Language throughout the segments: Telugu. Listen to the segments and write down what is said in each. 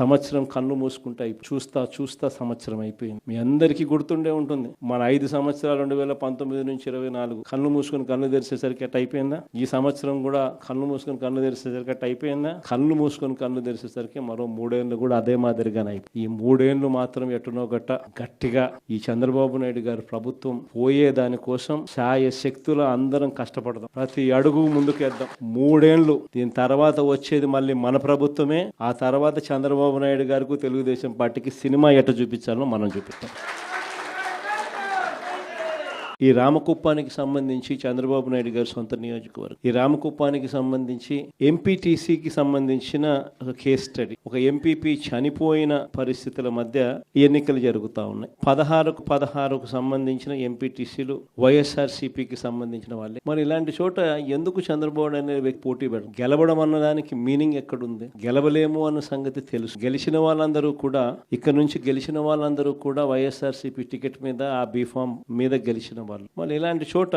సంవత్సరం కన్ను మూసుకుంటాయి చూస్తా చూస్తా సంవత్సరం అయిపోయింది. మీ అందరికీ గుర్తుండే ఉంటుంది. మన ఐదు సంవత్సరాలు రెండు వేల పంతొమ్మిది నుంచి ఇరవై నాలుగు కన్ను మూసుకొని కన్ను తెరిచేసరికి అట్ అయిపోయిందా? ఈ సంవత్సరం కూడా కన్ను మూసుకుని కన్ను తెరిచేసరికి అట్ అయిపోయిందా? కన్ను మూసుకొని కన్ను తెరిచేసరికి మరో మూడేళ్ళు కూడా అదే మాదిరిగానే అయిపోయి ఈ మూడేళ్ళు మాత్రం ఎటునో గట్ట గట్టిగా ఈ చంద్రబాబు నాయుడు గారి ప్రభుత్వం పోయే దానికోసం సాయ శక్తుల అందరం కష్టపడదాం. ప్రతి అడుగు ముందుకేద్దాం. మూడేళ్ళు దీని తర్వాత వచ్చేది మళ్ళీ మన ప్రభుత్వమే ఆ తర్వాత చంద్రబాబు నాయుడు గారికి తెలుగుదేశం పార్టీకి సినిమా ఎట చూపించాలో మనం చూపిస్తాం. ఈ రామకుప్పానికి సంబంధించి చంద్రబాబు నాయుడు గారి సొంత నియోజకవర్గం. ఈ రామకుప్పానికి సంబంధించి ఎంపీటీసీకి సంబంధించిన ఒక కేస్ స్టడీ ఒక ఎంపీపీ చనిపోయిన పరిస్థితుల మధ్య ఎన్నికలు జరుగుతూ ఉన్నాయి. పదహారుకు పదహారుకు సంబంధించిన ఎంపీటీసీలు వైఎస్ఆర్ సిపికి సంబంధించిన వాళ్ళే. మరి ఇలాంటి చోట ఎందుకు చంద్రబాబు అనే వ్యక్తి పోటీ పెట్టడం గెలవడం అన్నదానికి మీనింగ్ ఎక్కడుంది? గెలవలేము అన్న సంగతి తెలుసు. గెలిచిన వాళ్ళందరూ కూడా ఇక్కడ నుంచి గెలిచిన వాళ్ళందరూ కూడా వైఎస్ఆర్ సిపి టికెట్ మీద ఆ బీఫామ్ మీద గెలిచిన వాళ్ళు మళ్ళీ ఇలాంటి చోట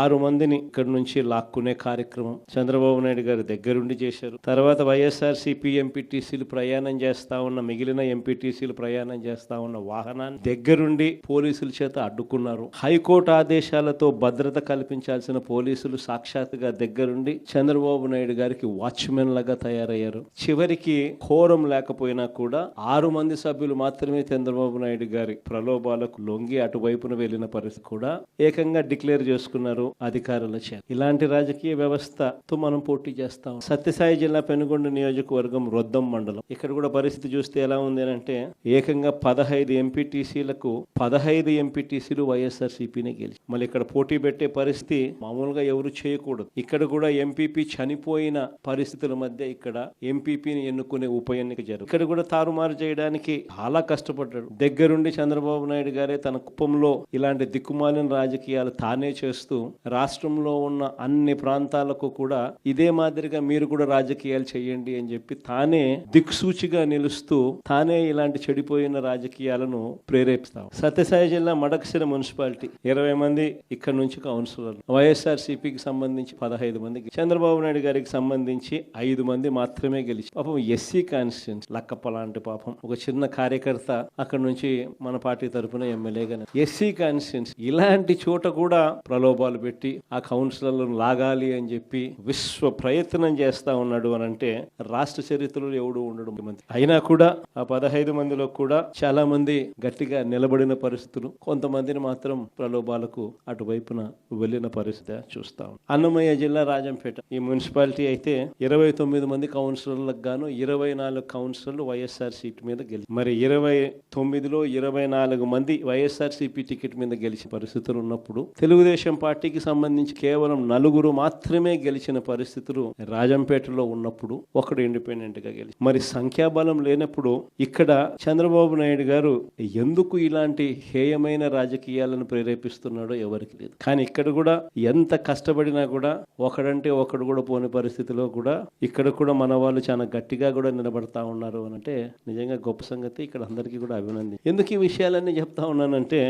ఆరు మందిని ఇక్కడ నుంచి లాక్కునే కార్యక్రమం చంద్రబాబు నాయుడు గారు దగ్గరుండి చేశారు. తర్వాత వైఎస్ఆర్ సిపి ఎంపీటీసీలు ప్రయాణం చేస్తా ఉన్న మిగిలిన ఎంపీటీసీలు ప్రయాణం చేస్తా ఉన్న వాహనాన్ని దగ్గరుండి పోలీసుల చేత అడ్డుకున్నారు. హైకోర్టు ఆదేశాలతో భద్రత కల్పించాల్సిన పోలీసులు సాక్షాత్తుగా దగ్గరుండి చంద్రబాబు నాయుడు గారికి వాచ్మెన్ లాగా తయారయ్యారు. చివరికి కోరం లేకపోయినా కూడా ఆరు మంది సభ్యులు మాత్రమే చంద్రబాబు నాయుడు గారి ప్రలోభాలకు లొంగి అటువైపున వెళ్ళిన పరిస్థితి కూడా ఏకంగా డిక్లేర్ చేసుకున్నారు అధికారుల చేత. ఇలాంటి రాజకీయ వ్యవస్థతో మనం పోటీ చేస్తాం. సత్యసాయి జిల్లా పెనుగొండ నియోజకవర్గం రొద్దం మండలం. ఇక్కడ కూడా పరిస్థితి చూస్తే ఎలా ఉంది అంటే ఏకంగా పదహైదు ఎంపీటీసీలకు పదహైదు ఎంపీటీసీలు వైఎస్ఆర్ సిపిని గెలిచి మళ్ళీ ఇక్కడ పోటీ పెట్టే పరిస్థితి మామూలుగా ఎవరు చేయకూడదు. ఇక్కడ కూడా ఎంపీపీ చనిపోయిన పరిస్థితుల మధ్య ఇక్కడ ఎంపీపీని ఎన్నుకునే ఉప ఎన్నిక జరుగుతుంది ఇక్కడ కూడా తారుమారు చేయడానికి చాలా కష్టపడ్డాడు. దగ్గరుండి చంద్రబాబు నాయుడు గారే తన కుప్పంలో ఇలాంటి దిక్కుమాలిన రాజకీయాలు తానే చేస్తూ రాష్ట్రంలో ఉన్న అన్ని ప్రాంతాలకు కూడా ఇదే మాదిరిగా మీరు కూడా రాజకీయాలు చేయండి అని చెప్పి తానే దిక్సూచిగా నిలుస్తూ తానే ఇలాంటి చెడిపోయిన రాజకీయాలను ప్రేరేపిస్తాం. సత్యసాయి జిల్లా మడకసిర మున్సిపాలిటీ ఇరవై మంది ఇక్కడ నుంచి కౌన్సిలర్లు. వైఎస్ఆర్ సిపికి సంబంధించి పదహైదు మంది చంద్రబాబు నాయుడు గారికి సంబంధించి ఐదు మంది మాత్రమే గెలిచి పాపం ఎస్సీ కాన్స్టిట్యూన్స్ లక్కప్ప లాంటి పాపం. ఒక చిన్న కార్యకర్త అక్కడ నుంచి మన పార్టీ తరఫున ఎమ్మెల్యేగా ఎస్సీ కాన్స్టిట్యూన్స్ ఇలాంటి చోట కూడా ప్రలోభాలు పెట్టి ఆ కౌన్సిలర్లను లాగాలి అని చెప్పి విశ్వ ప్రయత్నం చేస్తా ఉన్నాడు అని అంటే రాష్ట్ర చరిత్రలో ఎవడు ఉండడు ముఖ్యమంత్రి. అయినా కూడా ఆ పదహైదు మందిలో కూడా చాలా మంది గట్టిగా నిలబడిన పరిస్థితులు. కొంతమందిని మాత్రం ప్రలోభాలకు అటువైపున వెళ్ళిన పరిస్థితి చూస్తాం అన్నమయ్య జిల్లా రాజంపేట. ఈ మున్సిపాలిటీ అయితే ఇరవై తొమ్మిది మంది కౌన్సిలర్లకు గాను ఇరవై నాలుగు కౌన్సిలర్లు వైఎస్ఆర్ సీట్ మీద గెలిచి మరి ఇరవై తొమ్మిదిలో ఇరవై నాలుగు మంది వైఎస్ఆర్ సిపి టికెట్ మీద గెలిచిన పరిస్థితులు ఉన్నప్పుడు తెలుగుదేశం పార్టీకి సంబంధించి కేవలం నలుగురు మాత్రమే గెలిచిన పరిస్థితులు రాజంపేటలో ఉన్నప్పుడు ఒకడు ఇండిపెండెంట్గా గెలిచి మరి సంఖ్యాబలం లేనప్పుడు ఇక్కడ చంద్రబాబు నాయుడు గారు ఎందుకు ఇలాంటి హేయమైన రాజకీయాలను ప్రేరేపిస్తున్నాడో ఎవరికి లేదు. కానీ ఇక్కడ కూడా ఎంత కష్టపడినా కూడా ఒకడంటే ఒకడు కూడా పోని పరిస్థితిలో కూడా ఇక్కడ కూడా మన వాళ్ళు చాలా గట్టిగా కూడా నిలబడతా ఉన్నారు అని అంటే నిజంగా గొప్ప సంగతి. ఇక్కడ అందరికీ కూడా అభినంది ఎందుకు ఈ విషయాలన్నీ చెప్తా ఉన్నానంటే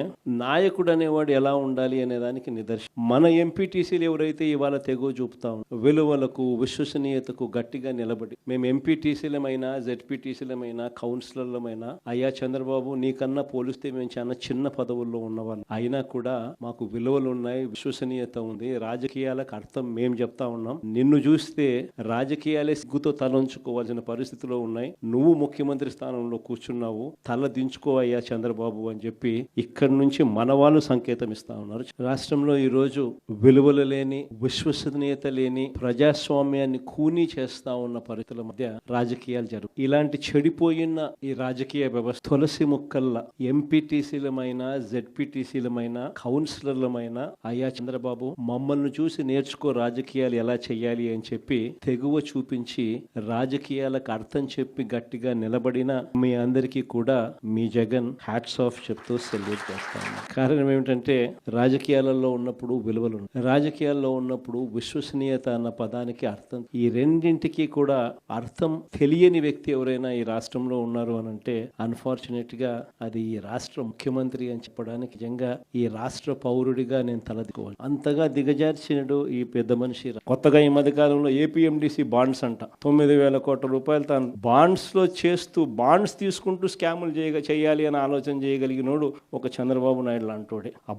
నాయకుడు అనేవాడు ఎలా ఎలా ఉండాలి అనే దానికి నిదర్శనం. మన ఎంపీటీసీలు ఎవరైతే ఇవాళ తెగువ చూపుతా ఉన్నారో, విలువలకు విశ్వసనీయతకు గట్టిగా నిలబడి మేము ఎంపీటీసీలమైనా జెడ్పీటీసీలమైనా కౌన్సిలర్లమైనా అయ్యా చంద్రబాబు నీకన్నా పోలిస్తే మేము చాలా చిన్న పదవుల్లో ఉన్నవాళ్ళు. అయినా కూడా మాకు విలువలు ఉన్నాయి విశ్వసనీయత ఉంది రాజకీయాలకు అర్థం మేము చెప్తా ఉన్నాం. నిన్ను చూస్తే రాజకీయాలే సిగ్గుతో తలంచుకోవాల్సిన పరిస్థితిలో ఉన్నాయి. నువ్వు ముఖ్యమంత్రి స్థానంలో కూర్చున్నావు తల దించుకో అయ్యా చంద్రబాబు అని చెప్పి ఇక్కడి నుంచి మన వాళ్ళు సంకేతం ఇస్తా ఉన్నారు. రాష్ట్రంలో ఈ రోజు విలువలు లేని విశ్వసనీయత లేని ప్రజాస్వామ్యాన్ని కూనీ చేస్తా ఉన్న పరిస్థితుల మధ్య రాజకీయాలు జరుగు ఇలాంటి చెడిపోయిన ఈ రాజకీయ వ్యవస్థ తులసి ముక్కల్లా ఎంపీటీసీలమైన జెడ్పీటీసీలమైన కౌన్సిలర్లమైన అయ్యా చంద్రబాబు మమ్మల్ని చూసి నేర్చుకో రాజకీయాలు ఎలా చేయాలి అని చెప్పి తెగువ చూపించి రాజకీయాలకు అర్థం చెప్పి గట్టిగా నిలబడిన మీ అందరికీ కూడా మీ జగన్ హ్యాట్స్ ఆఫ్ చెప్తూ సెల్యూట్ చేస్తాను కారణం ఏమిటంటే రాజకీయాలలో ఉన్నప్పుడు విలువలు రాజకీయాల్లో ఉన్నప్పుడు విశ్వసనీయత అన్న పదానికి అర్థం. ఈ రెండింటికి కూడా అర్థం తెలియని వ్యక్తి ఎవరైనా ఈ రాష్ట్రంలో ఉన్నారు అని అంటే అన్ఫార్చునేట్గా అది ఈ రాష్ట్ర ముఖ్యమంత్రి అని చెప్పడానికి నిజంగా ఈ రాష్ట్ర పౌరుడిగా నేను తలదికోవాలి అంతగా దిగజార్చినడు ఈ పెద్ద మనిషి కొత్తగా ఈ మధ్య కాలంలో ఏపీఎండిసి బాండ్స్ అంట. తొమ్మిది వేల కోట్ల రూపాయలు తాను బాండ్స్లో చేస్తూ బాండ్స్ తీసుకుంటూ స్కాములు చేయగా చేయాలి అని ఆలోచన చేయగలిగినోడు ఒక చంద్రబాబు నాయుడు లాంటోడే. ఆ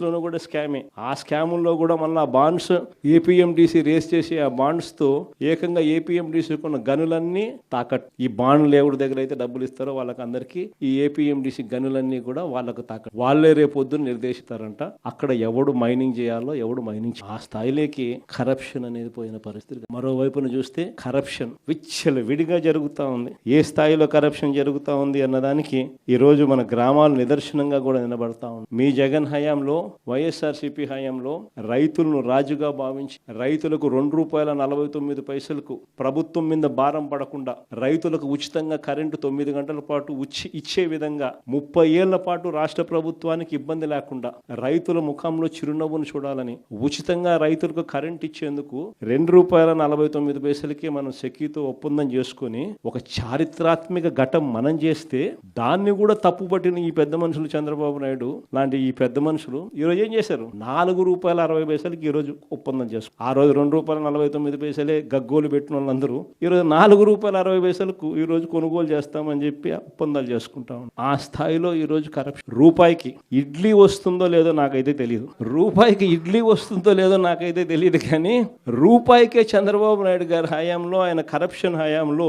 లోనూ కూడా స్కామే ఆ స్కాముల్లో కూడా మళ్ళీ ఆ బాండ్స్ ఏపీఎండిసి రేస్ చేసి ఆ బాండ్స్తో ఏకంగా ఏపీఎండిసి కొన్న గనులన్నీ తాకట్టు. ఈ బాండ్లు ఎవరి దగ్గర అయితే డబ్బులు ఇస్తారో వాళ్ళకి అందరికీ ఈ ఏపీఎండిసి గనులన్నీ కూడా వాళ్ళకు తాకట్టు. వాళ్ళే రేపు నిర్దేశిస్తారంట అక్కడ ఎవడు మైనింగ్ చేయాలో ఎవడు మైనింగ్ ఆ స్థాయిలోకి కరప్షన్ అనేది పోయిన పరిస్థితి. మరోవైపున చూస్తే కరప్షన్ విచ్చలు విడిగా జరుగుతా ఉంది. ఏ స్థాయిలో కరప్షన్ జరుగుతూ ఉంది అన్నదానికి ఈరోజు మన గ్రామాలు నిదర్శనంగా కూడా నిలబడతా ఉంది. మీ జగన్ హయాంలో వైఎస్ఆర్సీపీ హయాంలో రైతులను రాజుగా భావించి రైతులకు రెండు రూపాయల నలభై తొమ్మిది పైసలకు ప్రభుత్వం మీద భారం పడకుండా రైతులకు ఉచితంగా కరెంటు తొమ్మిది గంటల పాటు ఇచ్చే విధంగా ముప్పై ఏళ్ళ పాటు రాష్ట్ర ప్రభుత్వానికి ఇబ్బంది లేకుండా రైతుల ముఖంలో చిరునవ్వును చూడాలని ఉచితంగా రైతులకు కరెంట్ ఇచ్చేందుకు రెండు రూపాయల నలభై తొమ్మిది పైసలకి మనం సెకీతో ఒప్పందం చేసుకొని ఒక చారిత్రాత్మక ఘటం మనం చేస్తే దాన్ని కూడా తప్పుపట్టిన ఈ పెద్ద మనుషులు చంద్రబాబు నాయుడు లాంటి ఈ పెద్ద మనుషులు చేశారు. ఈరోజు ఏం చేశారు? నాలుగు రూపాయల అరవై పైసలకి ఈ రోజు ఒప్పందం చేస్తారు ఆ రోజు రెండు రూపాయల నలభై తొమ్మిది పైసలే గగ్గోలు పెట్టిన వాళ్ళందరూ ఈ రోజు నాలుగు రూపాయల అరవై పైసలకు ఈ రోజు కొనుగోలు చేస్తామని చెప్పి ఒప్పందాలు చేసుకుంటా ఆ స్థాయిలో ఈ రోజు కరప్షన్ రూపాయికి ఇడ్లీ వస్తుందో లేదో నాకైతే తెలియదు రూపాయికి ఇడ్లీ వస్తుందో లేదో నాకైతే తెలియదు కానీ రూపాయికే చంద్రబాబు నాయుడు గారి హయాంలో ఆయన కరప్షన్ హయాంలో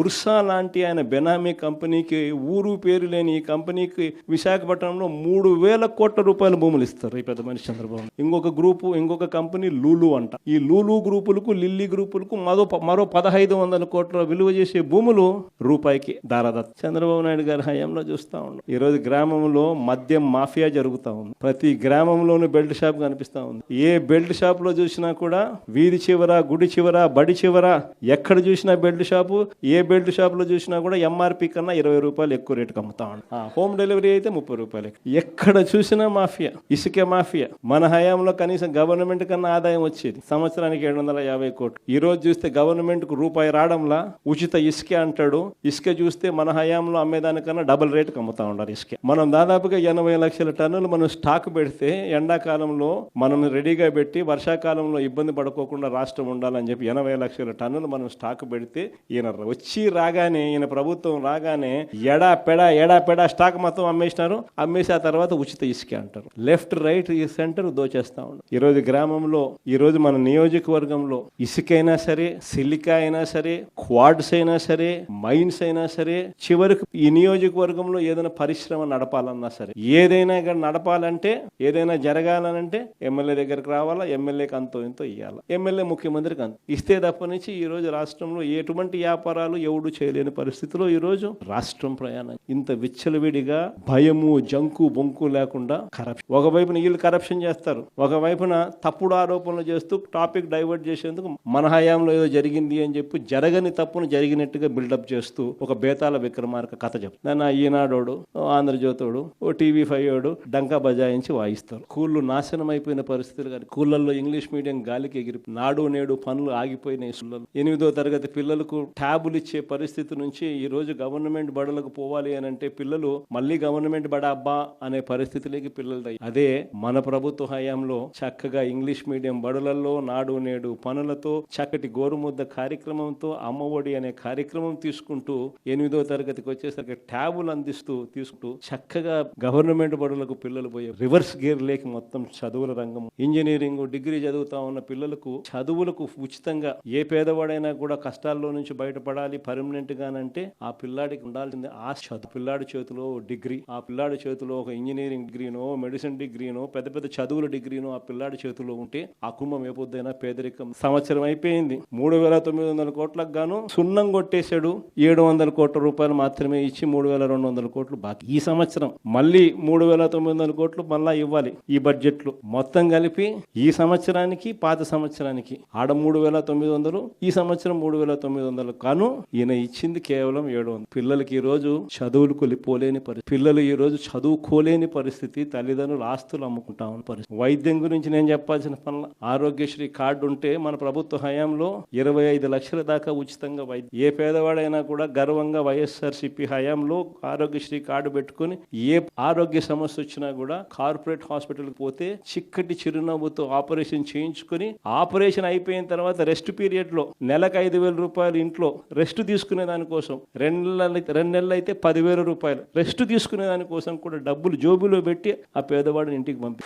ఉర్సా లాంటి ఆయన బెనామీ కంపెనీకి ఊరు పేరు లేని ఈ కంపెనీకి విశాఖపట్నంలో మూడు వేల కోట్ల రూపాయలు భూములు ఇస్తారు ఈ పెద్ద మనిషి చంద్రబాబు. ఇంకొక గ్రూపు ఇంకొక కంపెనీ లూలు అంట. ఈ లూలు గ్రూపులకు లిల్లీ గ్రూపులకు మరో మరో పదహైదు వందల కోట్ల విలువ చేసే భూములు రూపాయికి దారాదత్ చంద్రబాబు నాయుడు గారి హయాంలో చూస్తా ఉన్నాం ఈ రోజు గ్రామంలో మద్యం మాఫియా జరుగుతా ఉంది. ప్రతి గ్రామంలోనూ బెల్ట్ షాప్ కనిపిస్తా ఉంది. ఏ బెల్ట్ షాప్లో చూసినా కూడా వీధి చివర గుడి చివర బడి చివర ఎక్కడ చూసినా బెల్ట్ షాపు ఏ బెల్ట్ షాప్లో చూసినా కూడా ఎంఆర్పి కన్నా ఇరవై రూపాయలు ఎక్కువ రేటుకి అమ్ముతా ఉన్నాం ఆ, హోమ్ డెలివరీ అయితే ముప్పై రూపాయలు. ఎక్కడ చూసినా మాఫియా. ఇసుక మాఫియా. మన హయాంలో కనీసం గవర్నమెంట్ కన్నా ఆదాయం వచ్చేది. సంవత్సరానికి ఏడు వందల యాభై కోట్లు. ఈ రోజు చూస్తే గవర్నమెంట్కు రూపాయి రావడంలా ఉచిత ఇసుక అంటాడు. ఇసుక చూస్తే మన హయాంలో అమ్మేదానికన్నా డబుల్ రేటుకి అమ్ముతా ఉన్నారు ఇసుక. మనం దాదాపుగా ఎనభై లక్షల టన్నులు మనం స్టాక్ పెడితే ఎండాకాలంలో మనం రెడీగా పెట్టి వర్షాకాలంలో ఇబ్బంది పడుకోకుండా రాష్ట్రం ఉండాలని చెప్పి ఎనభై లక్షల టన్నులు మనం స్టాక్ పెడితే ఈయన వచ్చి రాగానే ఈయన ప్రభుత్వం రాగానే ఎడా పెడా ఎడా పెడా స్టాక్ మొత్తం అమ్మేసినారు. అమ్మేసి ఆ తర్వాత ఉచిత ఇసుక అంటారు. లెఫ్ట్ రైట్ ఈ సెంటర్ దోచేస్తా ఉన్నాం ఈరోజు గ్రామంలో ఈరోజు మన నియోజకవర్గంలో ఇసుకైనా సరే సిలికా అయినా సరే క్వాడ్స్ అయినా సరే మైన్స్ అయినా సరే చివరికి ఈ నియోజకవర్గంలో ఏదైనా పరిశ్రమ నడపాలన్నా సరే ఏదైనా ఇక్కడ నడపాలంటే ఏదైనా జరగాలనంటే ఎమ్మెల్యే దగ్గరికి రావాలా ఎమ్మెల్యేకి అంతో ఇంతో ఇవ్వాలా ఎమ్మెల్యే ముఖ్యమంత్రికి అంత. ఇస్తే తప్ప నుంచి ఈ రోజు రాష్ట్రంలో ఎటువంటి వ్యాపారాలు ఎవడు చేయలేని పరిస్థితిలో ఈ రోజు రాష్ట్రం ప్రయాణం. ఇంత విచ్చలవిడిగా భయము జంకు బొంకు లేకుండా కరప్షన్ ఒకవైపున వీళ్ళు కరప్షన్ చేస్తారు ఒకవైపున తప్పుడు ఆరోపణలు చేస్తూ టాపిక్ డైవర్ట్ చేసేందుకు మన హయాంలో ఏదో జరిగింది అని చెప్పి జరగని తప్పును జరిగినట్టుగా బిల్డప్ చేస్తూ ఒక బేతాల విక్రమార్క కథ చెప్తాను ఈనాడోడు ఓ ఓ టీవీ ఫైవ్ ఓడు డంకా బజాయించి వాయిస్తారు. కూళ్ళు నాశనం అయిపోయిన పరిస్థితులు కానీ కూళ్ళల్లో ఇంగ్లీష్ మీడియం గాలికి ఎగిరి నాడు నేడు పనులు ఆగిపోయినాయి. స్కూళ్ళలో ఎనిమిదో తరగతి పిల్లలకు ట్యాబులు ఇచ్చే పరిస్థితి నుంచి ఈ రోజు గవర్నమెంట్ బడులకు పోవాలి అని అంటే పిల్లలు మళ్ళీ గవర్నమెంట్ బడ అబ్బా అనే పరిస్థితిలోకి పిల్లలు ఉంటాయి అదే మన ప్రభుత్వ హయాంలో చక్కగా ఇంగ్లీష్ మీడియం బడులలో నాడు నేడు పనులతో చక్కటి గోరుముద్ద కార్యక్రమంతో అమ్మఒడి అనే కార్యక్రమం తీసుకుంటూ ఎనిమిదో తరగతికి వచ్చేసరికి ట్యాబులు అందిస్తూ తీసుకుంటూ చక్కగా గవర్నమెంట్ బడులకు పిల్లలు పోయే రివర్స్ గేర్ లేకి మొత్తం చదువుల రంగం. ఇంజనీరింగ్ డిగ్రీ చదువుతా ఉన్న పిల్లలకు చదువులకు ఉచితంగా ఏ పేదవాడైనా కూడా కష్టాల్లో నుంచి బయటపడాలి పర్మనెంట్ గానంటే ఆ పిల్లాడికి ఉండాల్సింది ఆ చదువు. పిల్లాడి చేతిలో డిగ్రీ ఆ పిల్లాడి చేతిలో ఒక ఇంజనీరింగ్ డిగ్రీనో మెడిసిన్ డిగ్రీనో పెద్ద పెద్ద చదువుల డిగ్రీనో ఆ పిల్లాడి చేతిలో ఉంటే ఆ కుంభం ఏ పేదరికం. సంవత్సరం అయిపోయింది. మూడు వేల తొమ్మిది వందల కోట్లకు గాను సున్నం కొట్టేశాడు. ఏడు వందల కోట్ల రూపాయలు మాత్రమే ఇచ్చి మూడు వేల రెండు వందల కోట్లు బాకీ. ఈ సంవత్సరం మళ్ళీ మూడు వేల తొమ్మిది వందల కోట్లు మళ్ళా ఇవ్వాలి ఈ బడ్జెట్లు. మొత్తం కలిపి ఈ సంవత్సరానికి పాత సంవత్సరానికి ఆడ మూడు వేల తొమ్మిది వందలు ఈ సంవత్సరం మూడు వేల తొమ్మిది వందలు కాను ఈయన ఇచ్చింది కేవలం ఏడు వందలు. పిల్లలకి ఈ రోజు చదువులు కొలిపోలేని పరిస్థితి. పిల్లలు ఈ రోజు చదువుకోలేని పరిస్థితి. తల్లిదండ్రులు జనులు ఆస్తులు అమ్ముకుంటా ఉన్న పరిస్థితి. వైద్యం గురించి నేను చెప్పాల్సిన పనుల ఆరోగ్యశ్రీ కార్డు ఉంటే మన ప్రభుత్వ హయాంలో ఇరవై ఐదు లక్షల దాకా ఉచితంగా వైద్యం. ఏ పేదవాడైనా కూడా గర్వంగా వైఎస్ఆర్సీపీ హయాంలో ఆరోగ్యశ్రీ కార్డు పెట్టుకొని ఏ ఆరోగ్య సమస్య వచ్చినా కూడా కార్పొరేట్ హాస్పిటల్కి పోతే చిక్కటి చిరునవ్వుతో ఆపరేషన్ చేయించుకొని ఆపరేషన్ అయిపోయిన తర్వాత రెస్ట్ పీరియడ్లో నెలకు ఐదు వేల రూపాయలు ఇంట్లో రెస్ట్ తీసుకునే దానికోసం రెండు నెలలు రెండు నెలలు అయితే పదివేల రూపాయలు. రెస్ట్ తీసుకునే దానికోసం కూడా డబ్బులు జోబులో పెట్టి ఆ పేదవాడిని ఇంటికి పంపి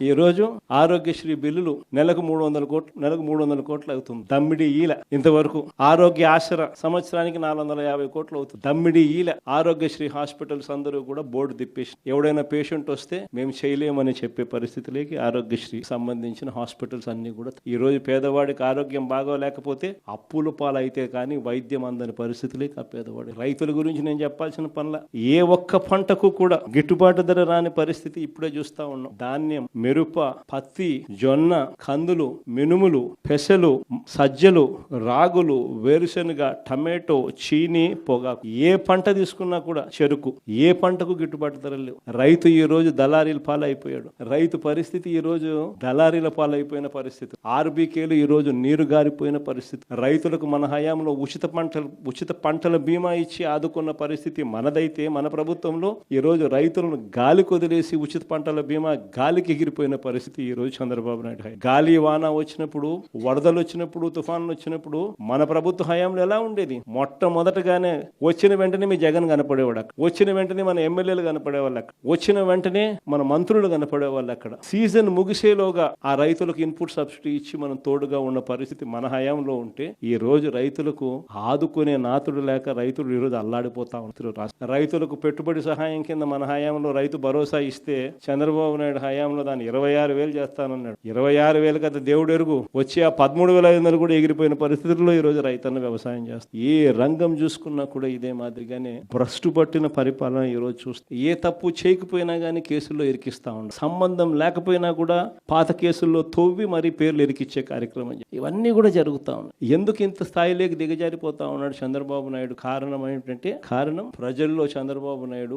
ఈ రోజు ఆరోగ్యశ్రీ బిల్లులు నెలకు మూడు వందల కోట్లు నెలకు మూడు వందల కోట్లు అవుతుంది. దమ్మిడి ఈల ఇంతవరకు ఆరోగ్య ఆసర సంవత్సరానికి నాలుగు వందల యాభై కోట్లు అవుతుంది. దమ్మిడి ఈల ఆరోగ్యశ్రీ హాస్పిటల్స్ అందరూ కూడా బోర్డు తిప్పేసి ఎవడైనా పేషెంట్ వస్తే మేము చేయలేమని చెప్పే పరిస్థితిలోకి ఆరోగ్యశ్రీ సంబంధించిన హాస్పిటల్స్ అన్ని కూడా ఈ రోజు పేదవాడికి ఆరోగ్యం బాగోలేకపోతే అప్పుల పాలైతే కానీ వైద్యం అందని పరిస్థితులకి ఆ పేదవాడి రైతుల గురించి నేను చెప్పాల్సిన పనుల ఏ ఒక్క పంటకు కూడా గిట్టుబాటు ధర రాని పరిస్థితి ఇప్పుడే చూస్తా ఉన్నాం. ధాన్యం మెరుప పత్తి జొన్న కందులు మినుములు పెసలు సజ్జలు రాగులు వేరుశనగ టమాటో చీని పొగాకు ఏ పంట తీసుకున్నా కూడా చెరుకు. ఏ పంటకు గిట్టుబాటు ధరలు లేవు. రైతు ఈ రోజు దళారీల పాలైపోయాడు. రైతు పరిస్థితి ఈ రోజు దళారీల పాలైపోయిన పరిస్థితి. ఆర్బీకేలు ఈ రోజు నీరు గారిపోయిన పరిస్థితి. రైతులకు మన హయాంలో ఉచిత పంటలు ఉచిత పంటల బీమా ఇచ్చి ఆదుకున్న పరిస్థితి మనదైతే మన ప్రభుత్వంలో. ఈ రోజు రైతులను గాలి కొదిలేసి ఉచిత పంటల బీమా గాలికి ఎగిరిపోయిన పరిస్థితి ఈ రోజు చంద్రబాబు నాయుడు హయాం. గాలి వాన వచ్చినప్పుడు వరదలు వచ్చినప్పుడు తుఫాన్లు వచ్చినప్పుడు మన ప్రభుత్వ హయాంలో ఎలా ఉండేది? మొట్టమొదటగానే వచ్చిన వెంటనే మీ జగన్ కనపడేవాడు అక్కడ. వచ్చిన వెంటనే మన ఎమ్మెల్యేలు కనపడేవాళ్ళు అక్కడ. వచ్చిన వెంటనే మన మంత్రులు కనపడేవాళ్ళు అక్కడ. సీజన్ ముగిసేలోగా ఆ రైతులకు ఇన్పుట్ సబ్సిడీ ఇచ్చి మనం తోడుగా ఉన్న పరిస్థితి మన హయాంలో ఉంటే ఈ రోజు రైతులకు ఆదుకునే నాతుడు లేక రైతులు ఈరోజు అల్లాడిపోతా ఉంటారు రైతులకు పెట్టుబడి సహాయం కింద మన హయాంలో రైతు భరోసా ఇస్తే చంద్రబాబు నాయుడు హయాంలో దాని దాన్ని ఇరవై ఆరు వేలు చేస్తానన్నాడు. ఇరవై ఆరు వేలు కదా దేవుడు ఎరుగు. వచ్చి ఆ పదమూడు వేల ఐదు వందలు కూడా ఎగిరిపోయిన పరిస్థితుల్లో ఈరోజు రైతన్న వ్యవసాయం చేస్తారు ఏ రంగం చూసుకున్నా కూడా ఇదే మాదిరిగానే భ్రష్టు పట్టిన పరిపాలన ఈ రోజు చూస్తే ఏ తప్పు చేయకపోయినా కానీ కేసుల్లో ఇరికిస్తా ఉన్నారు సంబంధం లేకపోయినా కూడా పాత కేసుల్లో తవ్వి మరీ పేర్లు ఇరికిచ్చే కార్యక్రమం ఇవన్నీ కూడా జరుగుతా ఉన్నాయి. ఎందుకు ఇంత స్థాయిలోకి దిగజారిపోతా ఉన్నాడు చంద్రబాబు నాయుడు? కారణం ఏంటంటే కారణం ప్రజల్లో చంద్రబాబు నాయుడు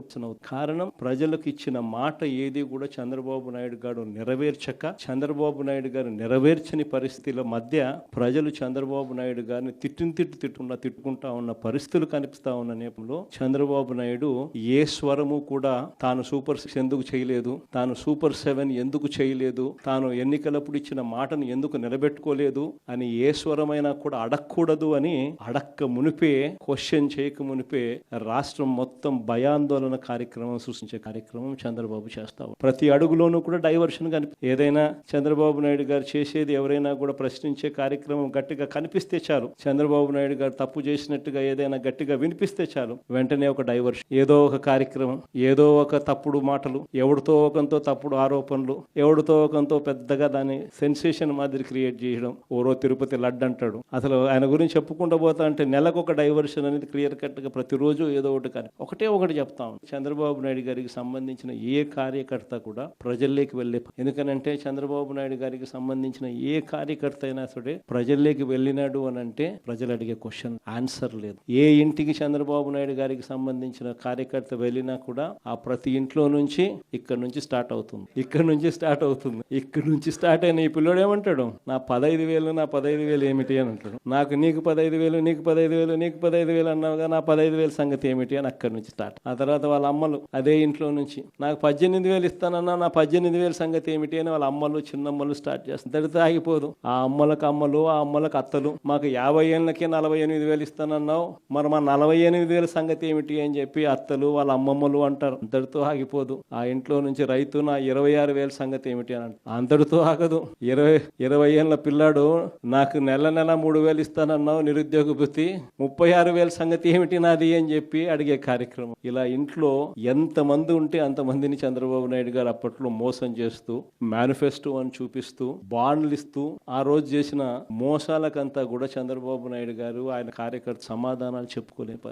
కారణం ప్రజలకు ఇచ్చిన మాట ఏది కూడా చంద్రబాబు నాయుడు గారు నెరవేర్చక చంద్రబాబు నాయుడు గారు నెరవేర్చని పరిస్థితుల మధ్య ప్రజలు చంద్రబాబు నాయుడు గారిని తిట్టిన తిట్టు తిట్టుకున్నా తిట్టుకుంటా ఉన్న పరిస్థితులు కనిపిస్తా ఉన్న నేపథ్యంలో చంద్రబాబు నాయుడు ఏ స్వరము కూడా తాను సూపర్ సిక్స్ ఎందుకు చేయలేదు తాను సూపర్ సెవెన్ ఎందుకు చేయలేదు తాను ఎన్నికలప్పుడు ఇచ్చిన మాటను ఎందుకు నిలబెట్టుకోలేదు అని ఏ స్వరమైనా కూడా అడగకూడదు అని అడక్క మునిపే క్వశ్చన్ చేయక మునిపే రాష్ట్రం మొత్తం భయాందోళన కార్యక్రమం సృష్టించే కార్యక్రమం చంద్రబాబు చేస్తావు ప్రతి అడుగులోనూ కూడా డైవర్ డైవర్షన్ కనిపి ఏదైనా చంద్రబాబు నాయుడు గారు చేసేది ఎవరైనా కూడా ప్రశ్నించే కార్యక్రమం గట్టిగా కనిపిస్తే చాలు. చంద్రబాబు నాయుడు గారు తప్పు చేసినట్టుగా ఏదైనా గట్టిగా వినిపిస్తే చాలు. వెంటనే ఒక డైవర్షన్. ఏదో ఒక కార్యక్రమం. ఏదో ఒక తప్పుడు మాటలు. ఎవడితో ఒకంతో తప్పుడు ఆరోపణలు. ఎవడితో ఒకంతో పెద్దగా దాన్ని సెన్సేషన్ మాదిరి క్రియేట్ చేయడం. ఓరో తిరుపతి లడ్డు అంటాడు. అసలు ఆయన గురించి చెప్పుకుంటూ పోతా అంటే నెలకు ఒక డైవర్షన్ అనేది క్లియర్ కట్గా ప్రతిరోజు ఏదో ఒకటి కానీ ఒకటే ఒకటి చెప్తాం చంద్రబాబు నాయుడు గారికి సంబంధించిన ఏ కార్యకర్త కూడా ప్రజల్లోకి వెళ్ళే ఎందుకనంటే చంద్రబాబు నాయుడు గారికి సంబంధించిన ఏ కార్యకర్త అయినా సరే ప్రజల్లోకి వెళ్ళినాడు అని అంటే ప్రజలు అడిగే క్వశ్చన్ ఆన్సర్ లేదు. ఏ ఇంటికి చంద్రబాబు నాయుడు గారికి సంబంధించిన కార్యకర్త వెళ్ళినా కూడా ఆ ప్రతి ఇంట్లో నుంచి ఇక్కడ నుంచి స్టార్ట్ అవుతుంది. ఇక్కడ నుంచి స్టార్ట్ అవుతుంది. ఇక్కడ నుంచి స్టార్ట్ అయిన ఈ పిల్లోడు ఏమంటాడు? నా పదహైదు వేలు నా పదహైదు వేలు ఏమిటి అని అంటాడు. నాకు నీకు పదహైదు వేలు నీకు పదహైదు వేలు నీకు పదహైదు వేలు అన్నావుగా నా పదహైదు వేల సంగతి ఏమిటి అని అక్కడి నుంచి స్టార్ట్ ఆ తర్వాత వాళ్ళ అమ్మలు అదే ఇంట్లో నుంచి నాకు పద్దెనిమిది వేలు ఇస్తానన్నా నా పద్దెనిమిది వేల సంగతి ఏమిటి అని వాళ్ళ అమ్మలు చిన్నమ్మలు స్టార్ట్ చేస్తారు. తడితే ఆగిపోదు. ఆ అమ్మలకు అమ్మలు ఆ అమ్మలకు అత్తలు. మాకు యాభై ఏళ్ళకే నలభై ఎనిమిది వేలు ఇస్తానన్నావు. మరి మా నలభై ఎనిమిది వేల సంగతి ఏమిటి అని చెప్పి అత్తలు వాళ్ళ అమ్మమ్మలు అంటారు. అంతటితో ఆగిపోదు. ఆ ఇంట్లో నుంచి రైతు నా ఇరవై ఆరు వేల సంగతి ఏమిటి అని అంటారు. అంతటితో ఆగదు. ఇరవై ఇరవై ఏళ్ళ పిల్లాడు నాకు నెల నెల మూడు వేలు ఇస్తానన్నావు. నిరుద్యోగ భృతి ముప్పై ఆరు వేల సంగతి ఏమిటి నాది అని చెప్పి అడిగే కార్యక్రమం. ఇలా ఇంట్లో ఎంతమంది ఉంటే అంతమందిని చంద్రబాబు నాయుడు గారు అప్పట్లో మోసం చేస్తూ మేనిఫెస్టో అని చూపిస్తూ బాండ్లు ఇస్తూ ఆ రోజు చేసిన మోసాలకంతా కూడా చంద్రబాబు నాయుడు గారు ఆయన కార్యకర్త సమాధానాలు చెప్పుకోలేపారు.